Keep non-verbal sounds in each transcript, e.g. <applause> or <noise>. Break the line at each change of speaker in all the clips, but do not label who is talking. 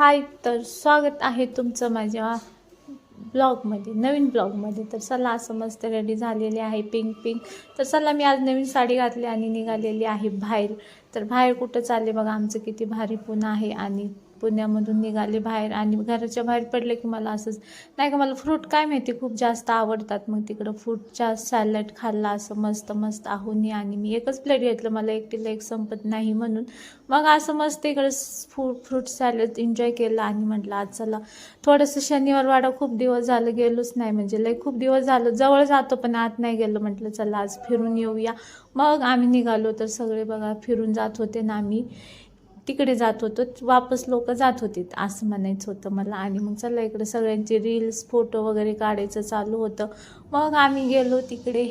हाय तर स्वागत आहे तुमचं माझ्या ब्लॉगमध्ये नवीन ब्लॉगमध्ये. तर चला असं मस्त रेडी झालेली आहे पिंक पिंक. तर चला मी आज नवीन साडी घातली आणि निघालेली आहे बाहेर. तर बाहेर कुठं चालले बघा आमचं किती भारी पुणे आहे आणि पुण्यामधून निघाले बाहेर आणि घराच्या बाहेर पडले की मला असंच नाही का मला फ्रूट काय माहिती खूप जास्त आवडतात. मग तिकडं फ्रूटचा सॅलड खाल्ला असं मस्त मस्त आहोनी आणि मी एकच प्लेट घेतलं मला एकटीला एक संपत नाही म्हणून. मग असं मस्त इकडं फ्रूट फ्रूट सॅलड एन्जॉय केलं आणि म्हटलं आज चला. थोडंसं शनिवार वाडा खूप दिवस झालं गेलोच नाही म्हणजे लई खूप दिवस झालं. जवळ जातो पण आत नाही गेलो. म्हटलं चला आज फिरून येऊया. मग आम्ही निघालो तर सगळे बघा फिरून जात होते ना आम्ही. तिकडे जात होतो वापस लोक जात होते. असं म्हणायचं होतं मला. आणि मग चला इकडे सगळ्यांचे रील्स फोटो वगैरे काढायचं चालू होतं. मग आम्ही गेलो तिकडे.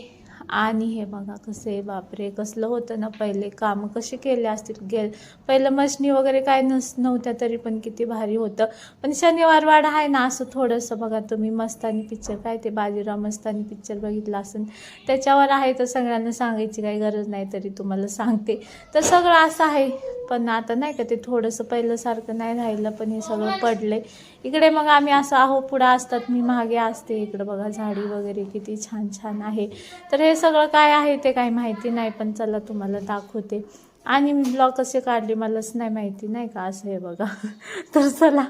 आणि हे बघा कसे बापरे कसलं होतं ना पहिले कामं कसे केले असतील? गेल पहिलं मशनी वगैरे काय नस नव्हत्या तरी पण किती भारी होतं. पण शनिवारवाडा आहे ना असं थोडंसं बघा तुम्ही मस्तानी पिक्चर काय ते बाजीराव मस्तानी पिक्चर बघितला असेल. त्याच्यावर आहे तर सगळ्यांना सांगायची काही गरज नाही तरी तुम्हाला सांगते. तर सगळं असं आहे पण आता नाही का ते थोडंसं पहिल्यासारखं नाही राहिलं पण हे सगळं पडले इकडे मग आम्ही असं आहो पुढं असतात मी मागे असते. इकडं बघा झाडी वगैरे किती छान छान आहे. तर हे सगळं काय आहे ते काही माहिती नाही पण चला तुम्हाला दाखवते. आणि मी ब्लॉग कसे काढले मलाच नाही माहिती नाही का? असं हे बघा. <laughs> तर चला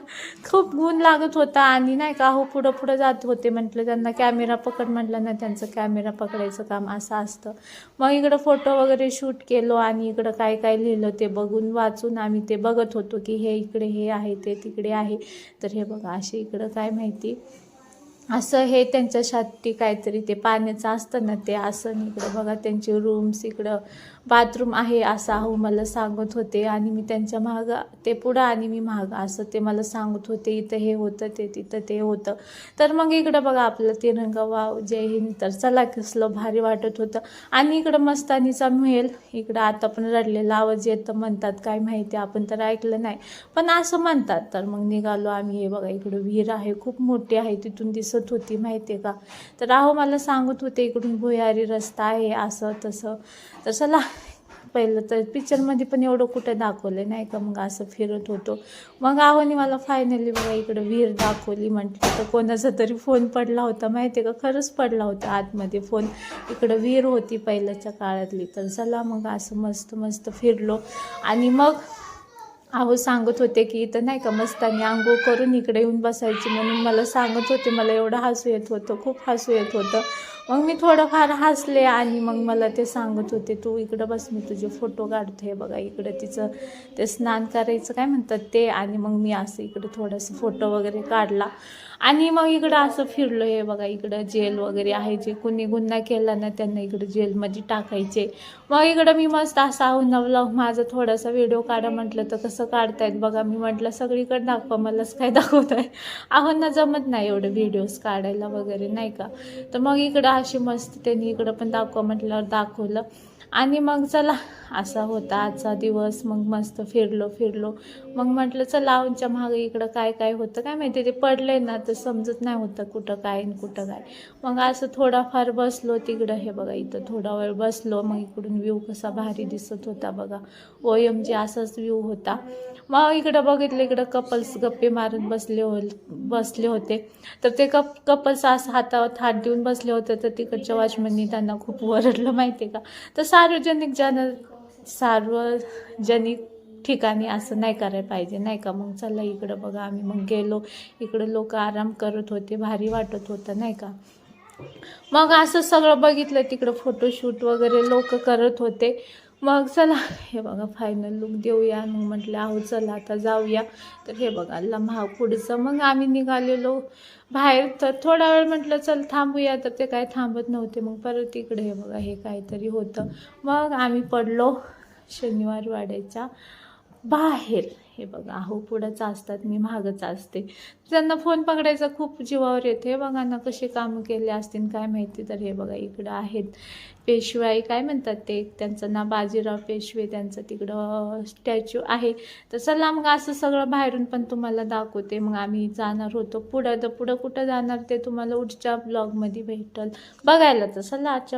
खूप गुण लागत होता आणि नाही का हो पुढं पुढं जात होते. म्हटलं त्यांना कॅमेरा पकड म्हटलं ना त्यांचं कॅमेरा पकडायचं काम असं असतं. मग इकडं फोटो वगैरे शूट केलो आणि इकडं काय काय लिहिलं ते बघून वाचून आम्ही ते बघत होतो की हे इकडे हे आहे ते तिकडे आहे. तर हे बघा असे इकडं काय माहिती. असं हे त्यांच्यासाठी काहीतरी ते पाण्याचं असतं ना ते असं इकडं बघा त्यांचे रूम्स इकडं बाथरूम आहे असं अहो मला सांगत होते आणि मी त्यांच्या मागं ते पुढं आणि मी मागं असं ते मला सांगत होते. इथं हे होतं ते तिथं ते होतं. तर मग इकडं बघा आपलं तिरंगा वाव जय हिंद. तर चला कसलं भारी वाटत होतं. आणि इकडं मस्तानीचा मेल इकडं आता पण रडलेला आवाज येतं. म्हणतात काय माहिती आपण तर ऐकलं नाही. पण असं म्हणतात. तर मग निघालो आम्ही. हे बघा इकडं विहीर आहे खूप मोठी आहे. तिथून दिसत होती माहिती आहे का? तर अहो मला सांगत होते इकडून भुयारी रस्ता आहे असं तसं. तर चला पहिलं तर पिक्चरमध्ये पण एवढं कुठं दाखवलं नाही का? मग असं फिरत होतो. मग आहोनी मला फायनली बघा इकडं विहीर दाखवली म्हटलं तर कोणाचा तरी फोन पडला होता माहिती आहे का? खरंच पडला होता आतमध्ये फोन इकडं विहीर होती पहिल्याच्या काळातली. तर चला मग असं मस्त मस्त फिरलो. आणि मग अहो सांगत होते की इथं नाही का मस्तानी आंघोळ करून इकडे येऊन बसायची म्हणून मला सांगत होते मला एवढं हसू येत होतं खूप हसू येत होतं. मग मी थोडंफार हसले आणि मग मला ते सांगत होते तू इकडं बस मी तुझे फोटो काढते हे बघा इकडं तिचं ते स्नान करायचं काय म्हणतात ते. आणि मग मी असं इकडं थोडंसं फोटो वगैरे काढला. आणि मग इकडं असं फिरलो हे बघा इकडं जेल वगैरे आहे जे कुणी गुन्हा केला ना त्यांना इकडं जेलमध्ये टाकायचे. मग इकडं मी मस्त असा नवला माझा थोडासा व्हिडिओ काढा म्हटलं तर कसं काढतायत? बघा मी म्हटलं सगळीकडे दाखवा मलाच काय दाखवत आहे ना जमत नाही एवढं व्हिडिओज काढायला वगैरे नाही का? तर मग इकडं अशी मस्त त्यांनी इकडं पण दाखवा म्हटल्यावर दाखवलं. आणि मग चला असा होता आजचा दिवस. मग मस्त फिरलो फिरलो. मग म्हटलं चला आमच्या मागे इकडं काय काय होतं? काय माहिती? ते पडले ना तर समजत नाही होतं कुठं काय आणि कुठं काय. मग असं थोडाफार बसलो तिकडं. हे बघा इथं थोडा वेळ बसलो. मग इकडून व्ह्यू कसा भारी दिसत होता बघा. ओ एम जी असाच व्ह्यू होता. मग इकडं बघितलं इकडं कपल्स गप्पे मारत बसले हो बसले होते. तर ते कप कपल्स असं हातावर हात देऊन बसले होते. तर तिकडच्या वॉचमॅननी त्यांना खूप ओरडलं माहिती आहे का? तर सार्वजनिक जन सार्वजनिक ठिकाणी असं नाही करायला पाहिजे. नाही का? मग चला इकडं बघा आम्ही. मग गेलो. इकडं लोक आराम करत होते. भारी वाटत होतं. नाही का? मग असं सगळं बघितलं. तिकडं फोटोशूट वगैरे लोक करत होते. मग चला हे बघा फायनल लुक देऊया. मग म्हटलं आहो चला आता जाऊया. तर हे बघा लम्हा पुढचं. मग आम्ही निघालेलो बाहेर. तर थोडा वेळ म्हटलं चल थांबूया. तर ते काय थांबत नव्हते. मग परत इकडे हे बघा हे काहीतरी होतं. मग आम्ही पडलो शनिवार वाड्याच्या बाहेर. हे बघा अहो पुढंच असतात मी मागच असते. त्यांना फोन पकडायचा खूप जीवावर येते. बघा ना कसे कामं केले असतील काय माहिती? तर हे बघा इकडं आहेत पेशवाई काय म्हणतात ते? त्यांचं ना बाजीराव पेशवे त्यांचं तिकडं स्टॅच्यू आहे. तर चला मग असं सगळं बाहेरून पण तुम्हाला दाखवते. मग आम्ही जाणार होतो पुढं. तर पुढं कुठं जाणार ते तुम्हाला उठच्या ब्लॉगमध्ये भेटल. बघायला तर चला आजच्या